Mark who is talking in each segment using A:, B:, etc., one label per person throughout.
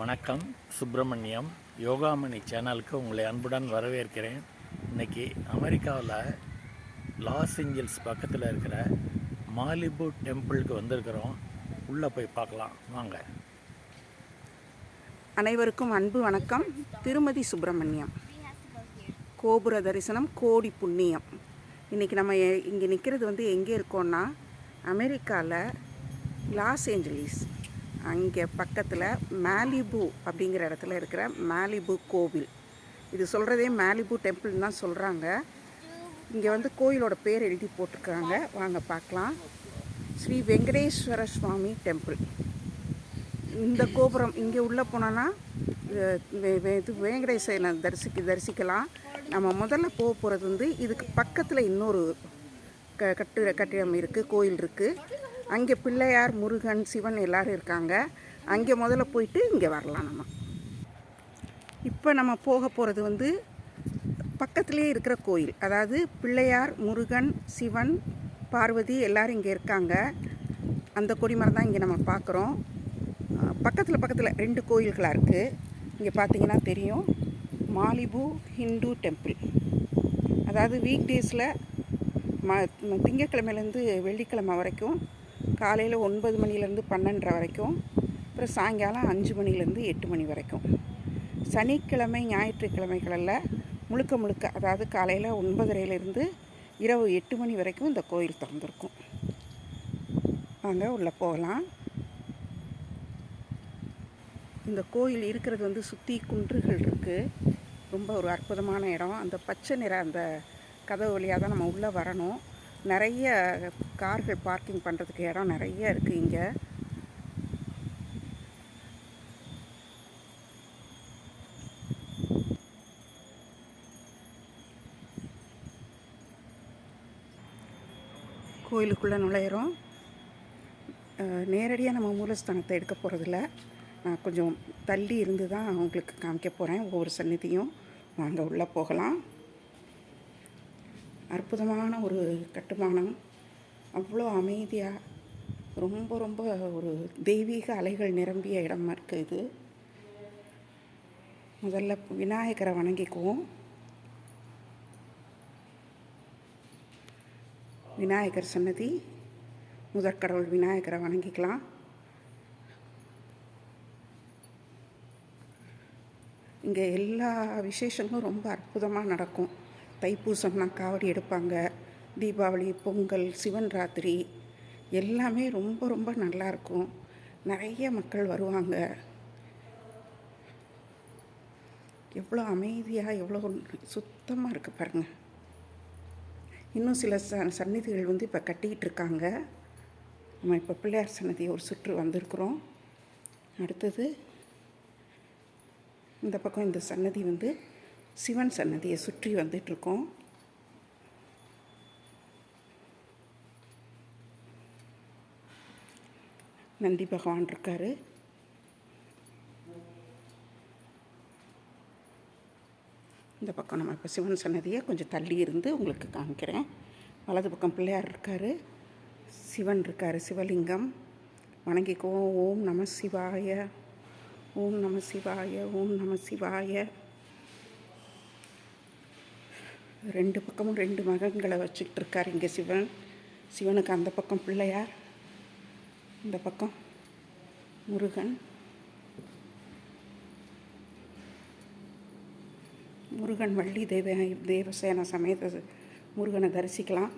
A: வணக்கம். சுப்பிரமணியம் யோகாமணி சேனலுக்கு உங்களை அன்புடன் வரவேற்கிறேன். இன்னைக்கு அமெரிக்காவில் லாஸ் ஏஞ்சல்ஸ் பக்கத்தில் இருக்கிற மாலிபு டெம்பிளுக்கு வந்திருக்கிறோம். உள்ளே போய் பார்க்கலாம். வாங்க.
B: அனைவருக்கும் அன்பு வணக்கம். திருமதி சுப்பிரமணியம். கோபுர தரிசனம் கோடி புண்ணியம். இன்றைக்கி நம்ம இங்கே நிற்கிறது வந்து எங்கே இருக்கோன்னா அமெரிக்காவில் லாஸ் ஏஞ்சலிஸ். அங்கே பக்கத்தில் மேலிபு அப்படிங்கிற இடத்துல இருக்கிற மேலிபு கோவில். இது சொல்கிறதே மேலிபு டெம்பிள்னு தான் சொல்கிறாங்க இங்கே வந்து கோயிலோட பேர் எழுதி போட்டிருக்காங்க. வாங்க பார்க்கலாம். ஸ்ரீ வெங்கடேஸ்வர சுவாமி டெம்பிள் இந்த கோபுரம் இங்கே உள்ளே போனோன்னா இது வேங்கடேசனை தரிசிக்க தரிசிக்கலாம். நம்ம முதல்ல போக போகிறது வந்து இதுக்கு பக்கத்தில் இன்னொரு க கட்டு கட்டிடம் இருக்குது கோயில் இருக்குது அங்கே பிள்ளையார் முருகன் சிவன் எல்லாரும் இருக்காங்க. அங்கே முதல்ல போயிட்டு இங்கே வரலாம் நம்ம. இப்போ நம்ம போக போகிறது வந்து பக்கத்துலேயே இருக்கிற கோயில். அதாவது பிள்ளையார் முருகன் சிவன் பார்வதி எல்லாரும் இங்கே இருக்காங்க. அந்த கொடிமரம் தான் இங்கே நம்ம பார்க்குறோம். பக்கத்தில் பக்கத்தில் ரெண்டு கோயில்களாக இருக்குது. இங்கே பார்த்தீங்கன்னா தெரியும். Malibu Hindu temple. அதாவது வீக் டேஸில் ம திங்கக்கிழமையிலேருந்து வெள்ளிக்கிழமை வரைக்கும் காலையில் ஒன்பது மணிலேருந்து பன்னெண்டரை வரைக்கும் அப்புறம் சாயங்காலம் அஞ்சு மணிலேருந்து எட்டு மணி வரைக்கும். சனிக்கிழமை ஞாயிற்றுக்கிழமைகளில் முழுக்க முழுக்க அதாவது காலையில் ஒன்பதரையிலேருந்து இரவு எட்டு மணி வரைக்கும் இந்த கோயில் திறந்துருக்கும். வாங்க உள்ளே போகலாம். இந்த கோயில் இருக்கிறது வந்து சுற்றி குன்றுகள் இருக்குது ரொம்ப ஒரு அற்புதமான இடம். அந்த பச்சை நிற அந்த கதவு வழியாக தான் நம்ம உள்ளே வரணும். நிறைய கார்கள் பார்க்கிங் பண்ணுறதுக்கு இடம் நிறைய இருக்குது இங்கே. கோயிலுக்குள்ளே நுழையிறோம். நேரடியாக நம்ம மூலஸ்தானத்தை எடுக்க போகிறதில்ல நான் கொஞ்சம் தள்ளி இருந்து தான் உங்களுக்கு காமிக்க போகிறேன் ஒவ்வொரு சந்நிதியும். நாங்கள் உள்ளே போகலாம். அற்புதமான ஒரு கட்டுமானம். அவ்வளோ அமைதியாக ரொம்ப ரொம்ப ஒரு தெய்வீக அலைகள் நிரம்பிய இடமா இருக்குது இது. முதல்ல விநாயகரை வணங்கிக்குவோம். விநாயகர் சன்னதி முதற்கடவுள் விநாயகரை வணங்கிக்கலாம். இங்கே எல்லா விசேஷங்களும் ரொம்ப அற்புதமாக நடக்கும். தைப்பூசம்னா காவடி எடுப்பாங்க. தீபாவளி பொங்கல் சிவன் ராத்திரி எல்லாமே ரொம்ப ரொம்ப நல்லாயிருக்கும் நிறைய மக்கள் வருவாங்க. எவ்வளோ அமைதியாக எவ்வளோ சுத்தமாக இருக்குது பாருங்கள் இன்னும் சில ச சந்நிதிகள் வந்து இப்போ கட்டிக்கிட்டு இருக்காங்க. நம்ம இப்போ பிள்ளையார் சன்னதி ஒரு சுற்று வந்திருக்கிறோம். அடுத்தது இந்த பக்கம் இந்த சன்னதி வந்து சிவன் சன்னதியை சுற்றி வந்துட்டுருக்கோம் நந்தி பகவான் இருக்கார். இந்த பக்கம் நம்ம இப்போ சிவன் சன்னதியை கொஞ்சம் தள்ளி இருந்து உங்களுக்கு காமிக்கிறேன். வலது பக்கம் பிள்ளையார் இருக்கார். சிவன் இருக்கார் சிவலிங்கம். வணங்கிக்குவோம் ஓம் நம சிவாய. ஓம் நம சிவாய ஓம் நம சிவாய. ரெண்டு பக்கமும் ரெண்டு மகன்களை வச்சுக்கிட்டு இருக்கார் இங்கே சிவன். சிவனுக்கு அந்த பக்கம் பிள்ளையார் இந்த பக்கம் முருகன். முருகன் வள்ளி தேவ தேவசேன சமேத முருகனை தரிசிக்கலாம்.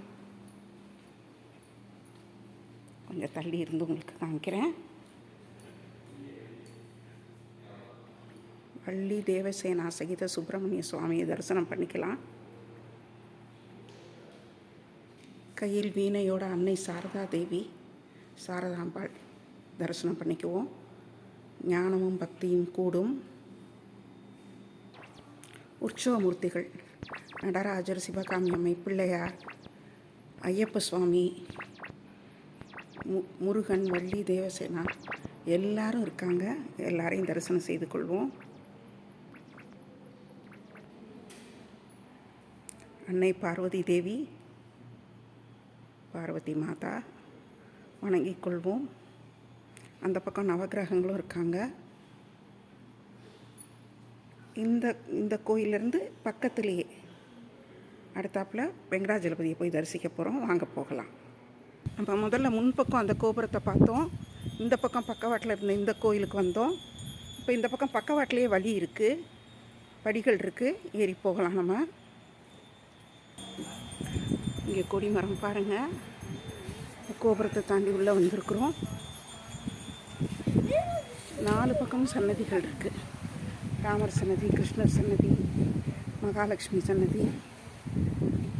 B: கொஞ்சம் தள்ளி இருந்து உங்களுக்கு காமிக்கிறேன். வள்ளி தேவசேனா சகித சுப்பிரமணிய சுவாமியை தரிசனம் பண்ணிக்கலாம். கையில் வீணையோட அன்னை சாரதா தேவி சாரதாம்பாள் தரிசனம் பண்ணிக்குவோம். ஞானமும் பக்தியும் கூடும். உற்சவமூர்த்திகள் நடராஜர் சிவகாமி அம்மை பிள்ளையார் ஐயப்ப சுவாமி மு முருகன் வள்ளி தேவசேனா எல்லாரும் இருக்காங்க. எல்லாரையும் தரிசனம் செய்து கொள்வோம். அன்னை பார்வதி தேவி பார்வதி மாதா வணங்கிக் கொள்வோம். அந்த பக்கம் நவகிரகங்களும் இருக்காங்க. இந்த இந்த கோயிலேருந்து பக்கத்துலேயே அடுத்தாப்பில் வெங்கடாஜலபதியை போய் தரிசிக்க போகிறோம் வாங்க போகலாம். நம்ம முதல்ல முன்பக்கம் அந்த கோபுரத்தை பார்த்தோம். இந்த பக்கம் பக்கவாட்டில் இருந்த இந்த கோயிலுக்கு வந்தோம். இப்போ இந்த பக்கம் பக்கவாட்டிலேயே வழி இருக்குது படிகள் இருக்குது ஏறி போகலாம் நம்ம. இங்கே கொடிமரம் பாருங்கள் கோபுரத்தை தாண்டி உள்ளே வந்திருக்கிறோம். நாலு பக்கமும் சன்னதிகள் இருக்குது ராமர் சன்னதி கிருஷ்ணர் சன்னதி மகாலட்சுமி சன்னதி.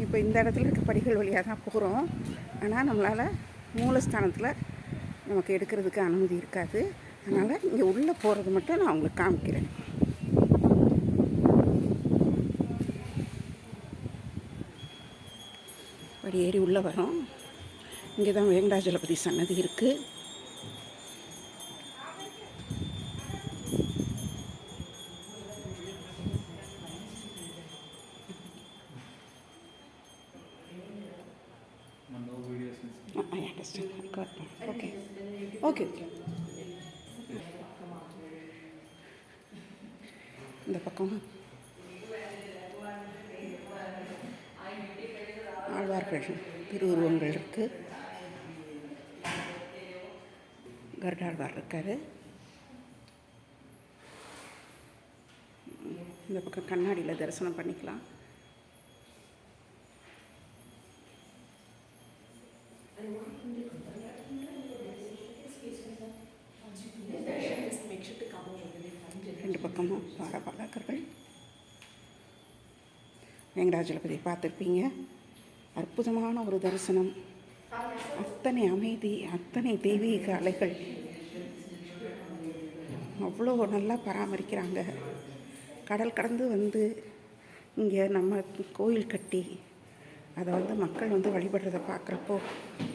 B: இப்போ இந்த இடத்துல இருக்க படிகள் வழியாக தான் போகிறோம். ஆனால் நம்மளால் மூலஸ்தானத்தில் நமக்கு எடுக்கிறதுக்கு அனுமதி இருக்காது. அதனால் இங்கே உள்ளே போகிறது மட்டும் நான் உங்களுக்கு காமிக்கிறேன். படி ஏறி உள்ளே வரோம். இங்கே தான் வேங்கடாஜலபதி சன்னதி இருக்குது ஓகே ஓகே ஓகே இந்த பக்கம். ஆழ்வார்கள் திருவுருவங்கள் இருக்குது கருடாழ்வார் இருக்காரு இந்த பக்கம் கண்ணாடியில் தரிசனம் பண்ணிக்கலாம். ரெண்டு பக்கமும் பாலபாலகர்கள் வெங்கடாஜலபதி பார்த்துருப்பீங்க. அற்புதமான ஒரு தரிசனம். அத்தனை அமைதி அத்தனை தெய்வீக அலைகள். அவ்வளோ நல்லா பராமரிக்கிறாங்க. கடல் கடந்து வந்து இங்கே நம்ம கோயில் கட்டி அதை வந்து மக்கள் வந்து வழிபடுறதை பார்க்குறப்போ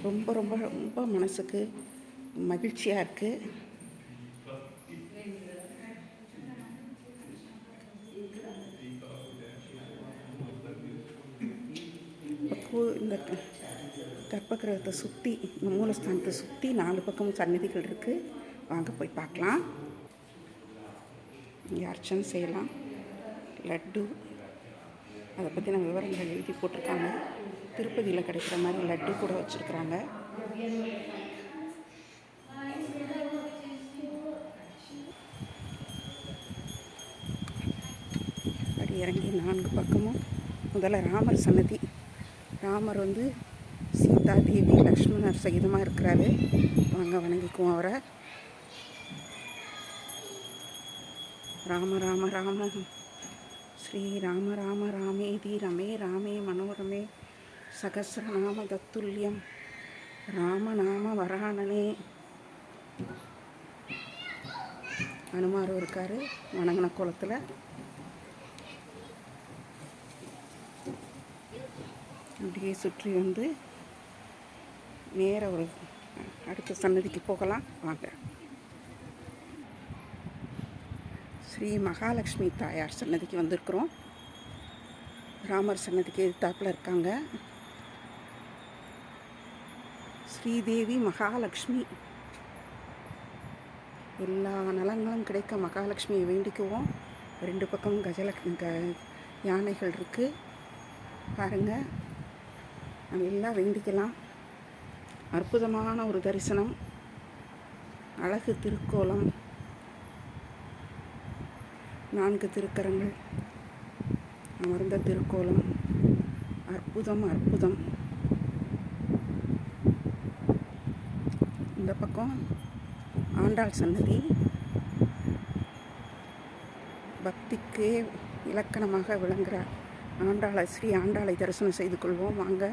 B: ரொம்ப ரொம்ப ரொம்ப மனசுக்கு மகிழ்ச்சியாக இருக்குது பூ இந்த க- கர்ப்பகிரகத்தை சுற்றி இந்த மூலஸ்தானத்தை சுற்றி நாலு பக்கமும் சன்னதிகள் இருக்குது வாங்க போய் பார்க்கலாம் இங்கே அர்ச்சனை செய்யலாம் லட்டு அதை பற்றின விவரங்கள் எழுதி போட்டிருக்காங்க திருப்பதியில் கிடைக்கிற மாதிரி லட்டு கூட வச்சுருக்குறாங்க அப்படி இறங்கி நான்கு பக்கமும் முதல்ல ராமர் சன்னதி ராமர் வந்து சீதா தேவி லக்ஷ்மணர் சகிதமாக இருக்கிறாரு. வாங்க வணங்கிக்குவோம் அவரை. ராம ராம ராம. ஸ்ரீ ராம ராம ராமேதி ரமே ராமே மனோரமே. சகசிரநாம தத்துல்யம். ராமநாம வராணனே அனுமாரும் இருக்கார் வணங்கின குளத்தில் அப்படியே சுற்றி வந்து நேராக ஒரு அடுத்த சன்னதிக்கு போகலாம். வாங்க. ஸ்ரீ மகாலட்சுமி தாயார் சன்னதிக்கு வந்திருக்கிறோம். ராமர் சன்னதிக்கு எதிர்த்தாப்பில் இருக்காங்க. ஸ்ரீதேவி மகாலட்சுமி. எல்லா நலங்களும் கிடைக்க மகாலட்சுமியை வேண்டிக்குவோம். ரெண்டு பக்கம் கஜலக் க யானைகள் இருக்குது பாருங்கள் நல்லா எல்லாம் வேண்டிக்கலாம். அற்புதமான ஒரு தரிசனம். அழகு திருக்கோலம். நான்கு திருக்கரங்கள். அமர்ந்த திருக்கோலம். அற்புதம் அற்புதம். இந்த பக்கம் ஆண்டாள் சன்னதி. பக்திக்கே இலக்கணமாக விளங்குகிறார். ஆண்டாளை ஸ்ரீ ஆண்டாளை தரிசனம் செய்து கொள்வோம். வாங்க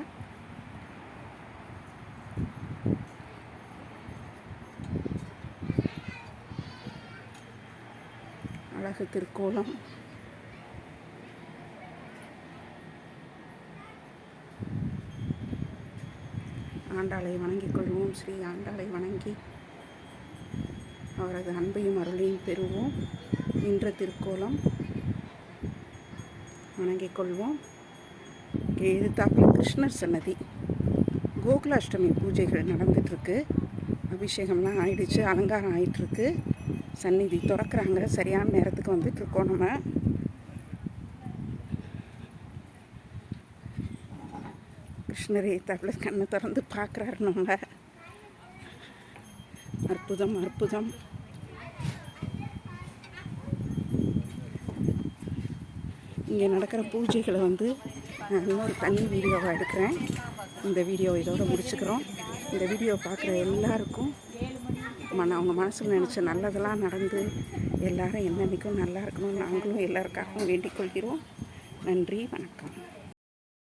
B: அழகு திருக்கோலம் ஆண்டாளை வணங்கிக் கொள்வோம். ஸ்ரீ ஆண்டாளை வணங்கி அவரது அன்பையும் அருளையும் பெறுவோம். இன்று திருக்கோலம் வணங்கிக் கொள்வோம். இங்கே எதிர்த்தாப்பில் கிருஷ்ணர் சன்னதி. கோகுலாஷ்டமி பூஜைகள் நடந்துகிட்ருக்கு அபிஷேகம்லாம் ஆயிடுச்சு அலங்காரம் ஆயிட்டுருக்கு சந்நிதி திறக்கிறாங்க. சரியான நேரத்துக்கு வந்துட்டு இருக்கோம் நம்ம. கிருஷ்ணர் ஏத்தாப்பில் கண்ணை திறந்து பார்க்குறாரு நம்ம அற்புதம் அற்புதம். இங்கே நடக்கிற பூஜைகளை வந்து நான் இன்னொரு தனி வீடியோவாக எடுக்கிறேன். இந்த வீடியோ இதோடு முடிச்சுக்கிறோம். இந்த வீடியோ பார்க்குற எல்லாருக்கும் மன அவங்க மனசில் நினச்ச நல்லதெல்லாம் நடந்து எல்லாரும் என்னன்னைக்கும் நல்லா இருக்கணும் நாங்களும் எல்லாருக்காகவும் வேண்டிக் கொள்கிறோம். நன்றி வணக்கம்.